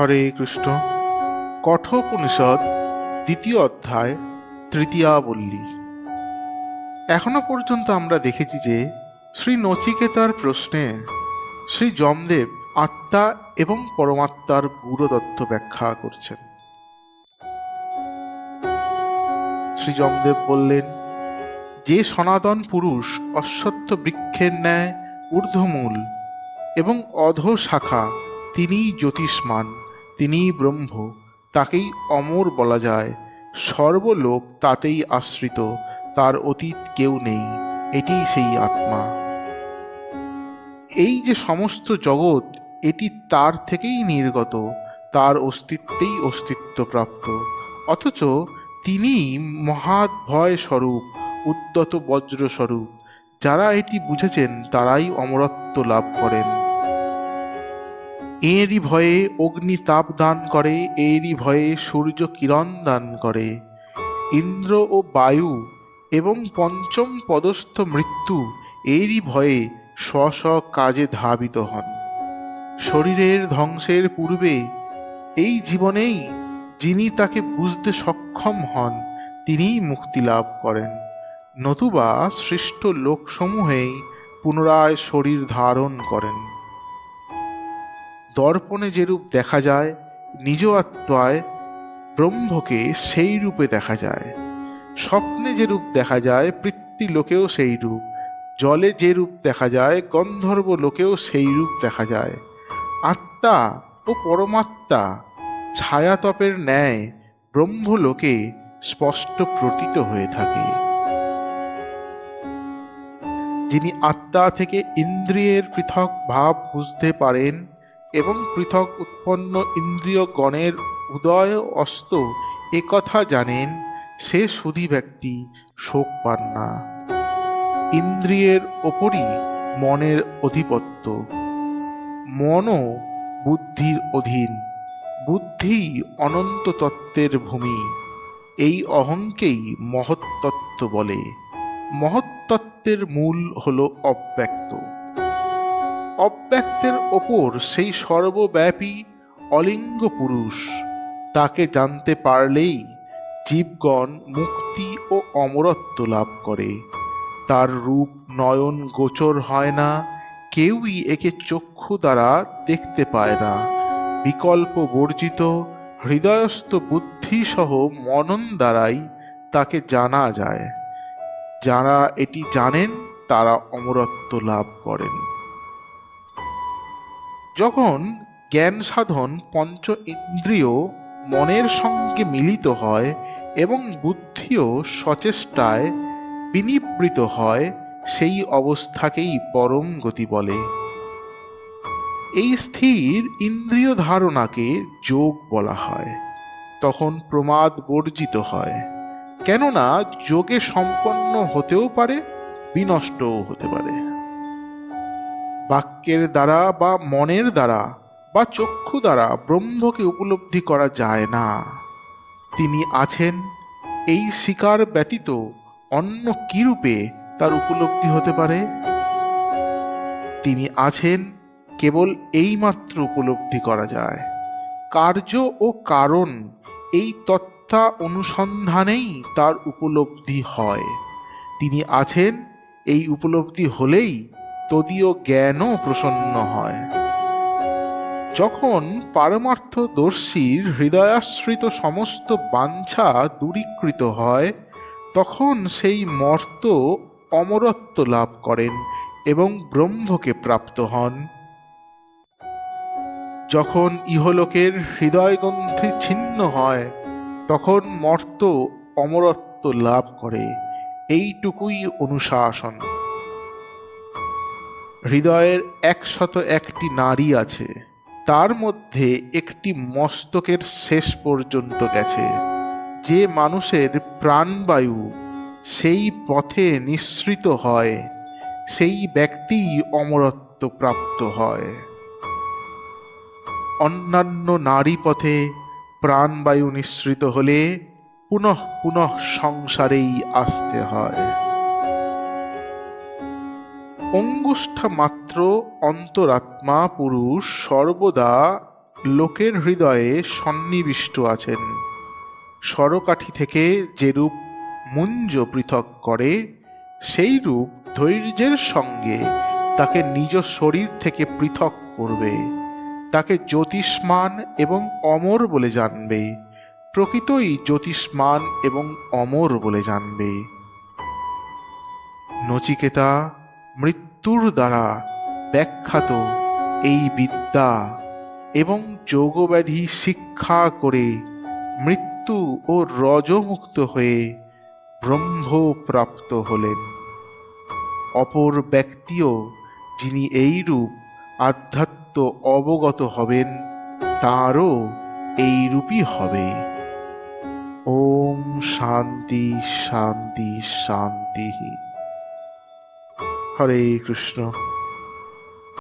হরে কৃষ্ণ। কঠোপনিষদ, দ্বিতীয় অধ্যায়, তৃতীয়াবল্লী। এখনও পর্যন্ত আমরা দেখেছি যে, শ্রী নচিকেতার প্রশ্নে শ্রী যমদেব আত্মা এবং পরমাত্মার গূঢ়তত্ত্ব ব্যাখ্যা করছেন। শ্রী যমদেব বললেন, যে সনাতন পুরুষ অশ্বত্থ বৃক্ষের ন্যায় ঊর্ধ্বমূল এবং অধ শাখা তিনিই জ্যোতিষ্মান। তিনিই ব্রহ্ম, তাকেই অমর বলা যায়। সর্বলোক তাতেই আশ্রিত, তার অতীত কেউ নেই, এটিই সেই আত্মা। এই যে সমস্ত জগৎ, এটি তার থেকেই নির্গত, তার অস্তিত্বেই অস্তিত্বপ্রাপ্ত। অথচ তিনি মহাভয় স্বরূপ, উদ্যত বজ্র স্বরূপ যারা এটি বুঝেছেন তারাই অমরত্ব লাভ করেন। এরই ভয়ে অগ্নি তাপ দান করে, এরই ভয়ে সূর্য কিরণ দান করে। ইন্দ্র ও বায়ু এবং পঞ্চম পদস্থ মৃত্যু এরই ভয়ে স্ব স্ব কাজে ধাবিত হন। শরীরের ধ্বংসের পূর্বে এই জীবনেই যিনি তাকে বুঝতে সক্ষম হন, তিনিই মুক্তি লাভ করেন। নতুবা সৃষ্ট লোকসমূহেই পুনরায় শরীর ধারণ করেন। দর্পণে যেরূপ দেখা যায়, নিজ আত্মায় ব্রহ্মকে সেই রূপে দেখা যায়। স্বপ্নে যে রূপ দেখা যায় লোকেও সেই রূপ। জলে যে রূপ দেখা যায়, গন্ধর্ব লোকেও সেই রূপ দেখা যায়। আত্মা ও পরমাত্মা ছায়াতপের ন্যায় ব্রহ্মলোকে স্পষ্ট প্রতীত হয়ে থাকে। যিনি আত্মা থেকে ইন্দ্রিয়ের পৃথক ভাব বুঝতে পারেন এবং পৃথক উৎপন্ন ইন্দ্রিয় গণের উদয় অস্ত একথা জানেন, সে সুধী ব্যক্তি শোক পান না। ইন্দ্রিয়ের ওপরই মনের অধিপত্য। মনও বুদ্ধির অধীন বুদ্ধি অনন্ত তত্ত্বের ভূমি। এই অহংকেই মহত্তত্ত্ব বলে। মহত্তত্ত্বের মূল হল অব্যক্ত। অব্যক্তের ওপর সেই সর্বব্যাপী অলিঙ্গ পুরুষ। তাকে জানতে পারলেই জীবগণ মুক্তি ও অমরত্ব লাভ করে। তার রূপ নয়ন গোচর হয় না, কেউই একে চক্ষু দ্বারা দেখতে পায় না। বিকল্প বর্জিত হৃদয়স্থ বুদ্ধি সহ মনন দ্বারাই তাকে জানা যায়। যারা এটি জানেন, তারা অমরত্ব লাভ করেন। যখন জ্ঞান সাধন পঞ্চ ইন্দ্রিয় মনের সঙ্গে মিলিত হয় এবং বুদ্ধিও সচেষ্টায় বিনিবৃত হয়, সেই অবস্থাকেই পরম গতি বলে। এই স্থির ইন্দ্রিয় ধারণাকে যোগ বলা হয়, তখন প্রমাদ বর্জিত হয়। কেননা যোগে সম্পন্ন হতেও পারে, বিনষ্টও হতে পারে। বাক্যের দ্বারা বা মনের দ্বারা বা চক্ষু দ্বারা ব্রহ্মকে উপলব্ধি করা যায় না। তিনি আছেন এই শিকার ব্যতীত অন্য কি রূপে তার উপলব্ধি হতে পারে? তিনি আছেন কেবল এইমাত্র উপলব্ধি করা যায়। কার্য ও কারণ এই তত্ত্বা অনুসন্ধানেই তার উপলব্ধি হয়। তিনি আছেন এই উপলব্ধি হলেই তদীয় জ্ঞানও প্রসন্ন হয়। যখন পারমার্থদর্শীর হৃদয়াশ্রিত সমস্ত বাঞ্ছা দূরীকৃত হয়, তখন সেই মর্ত অমরত্ব লাভ করেন এবং ব্রহ্মকে প্রাপ্ত হন। যখন ইহলোকের হৃদয়গ্রন্থি ছিন্ন হয়, তখন মর্ত অমরত্ব লাভ করে। এইটুকুই অনুশাসন। হৃদয়ের একশত একটি নারী আছে। তার মধ্যে একটি মস্তকের শেষ পর্যন্ত গেছে। যে মানুষের প্রাণবায়ু সেই পথে নিঃসৃত হয়, সেই ব্যক্তি অমরত্ব প্রাপ্ত হয়। অন্যান্য নারী পথে প্রাণবায়ু নিঃসৃত হলে পুনঃ পুনঃ সংসারেই আসতে হয়। অঙ্গুষ্ঠ মাত্র অন্তরাত্মা পুরুষ সর্বদা লোকের হৃদয়ে সন্নিবিষ্ট আছেন। সরকাঠি থেকে যে রূপ মুঞ্জ পৃথক করে, সেই রূপ ধৈর্যের সঙ্গে তাকে নিজ শরীর থেকে পৃথক করবে। তাকে জ্যোতিষ্মান এবং অমর বলে জানবে। প্রকৃতই জ্যোতিষ্মান এবং অমর বলে জানবে। নচিকেতা মৃত্যুর দ্বারা ব্যাখ্যাত এই বিদ্যা এবং যোগব্যাধি শিক্ষা করে মৃত্যু ও রজমুক্ত হয়ে ব্রহ্মপ্রাপ্ত হলেন। অপর ব্যক্তিও যিনি এই রূপ আধ্যাত্ম অবগত হবেন, তারও এই রূপই হবে। ওম শান্তি শান্তি শান্তি। হরে কৃষ্ণ।